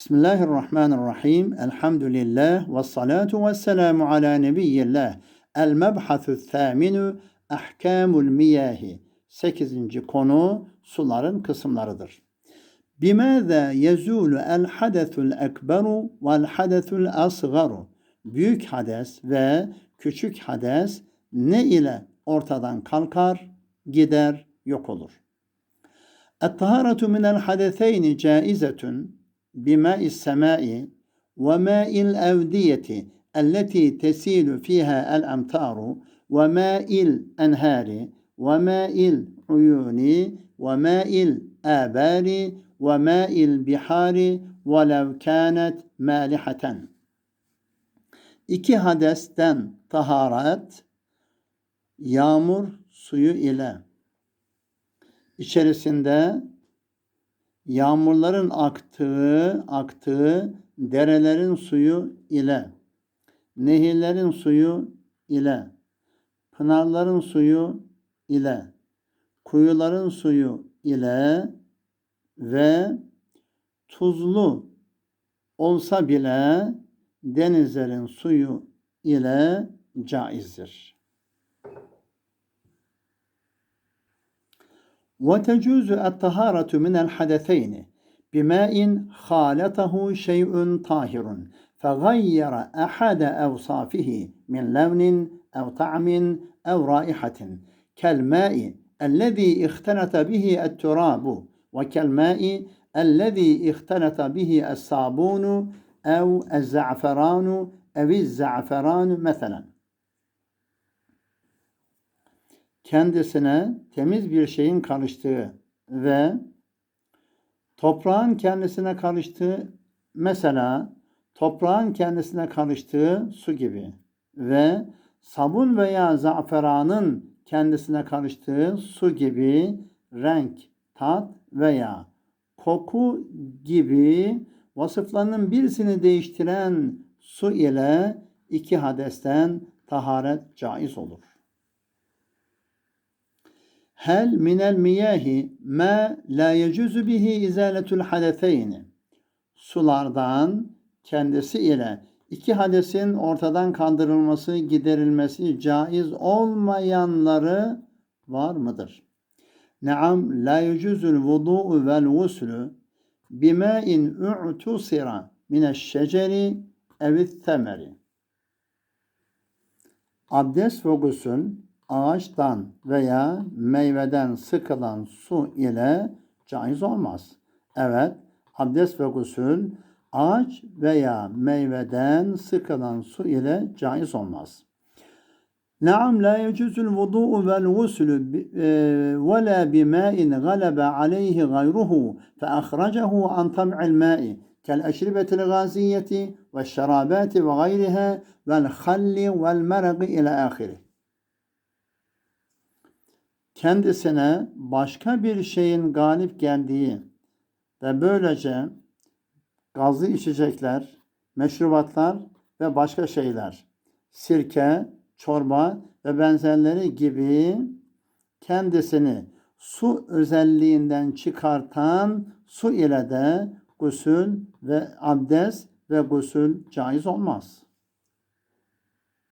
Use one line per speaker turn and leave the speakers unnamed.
Bismillahirrahmanirrahim. Elhamdülillah ve salatu ve selamu ala nebiyyillah. El mebhathü thâminu ahkamul miyahi. Sekizinci konu suların kısımlarıdır. Bimâzâ yezûlu el hadethul ekberu vel hadethul asgaru. Büyük hades ve küçük hades ne ile ortadan kalkar, gider, yok olur. Et-taharatu minel hadetheyni caizetun بماء السماء وماء الأودية التي تسيل فيها الأمطار وماء الأنهار وماء العيون وماء الآبار وماء البحار ولو كانت مالحة. İki hadesten taharet yağmur suyu ile içerisinde yağmurların aktığı, aktığı derelerin suyu ile, nehirlerin suyu ile, pınarların suyu ile, kuyuların suyu ile ve tuzlu olsa bile denizlerin suyu ile caizdir. وتجوز الطهارة من الحدثين بماء خالطه شيء طاهر فغير أحد أوصافه من لون أو طعم أو رائحة كالماء الذي اختلط به التراب وكالماء الذي اختلط به الصابون أو الزعفران أو الزعفران مثلاً. Kendisine temiz bir şeyin karıştığı ve toprağın kendisine karıştığı mesela toprağın kendisine karıştığı su gibi ve sabun veya zaferanın kendisine karıştığı su gibi renk, tat veya koku gibi vasıflarının birisini değiştiren su ile iki hadesten taharet caiz olur. Hel minel miyahi ma la yecuzu bihi izaletul hadefeyni. Sulardan kendisi ile iki hadesin ortadan kaldırılması, giderilmesi caiz olmayanları var mıdır? Naam la yecuzul vudu'u vel guslu bima'in u'tusira mineşşeceri evit temeri. Abdest ve gusül ağaçtan veya meyveden sıkılan su ile caiz olmaz. Evet, abdest ve gusül ağaç veya meyveden sıkılan su ile caiz olmaz. Naam la yecuzul vudu'u vel gusülü e, ve la bimâin galebe aleyhi gayruhu fe ahracahu an tam'il mâi kel eşribetil gaziyeti ve şerabati ve gayriha vel halli vel meragi ila ahirih kendisine başka bir şeyin galip geldiği ve böylece gazlı içecekler, meşrubatlar ve başka şeyler, sirke, çorba ve benzerleri gibi kendisini su özelliğinden çıkartan su ile de gusül ve abdest ve gusül caiz olmaz.''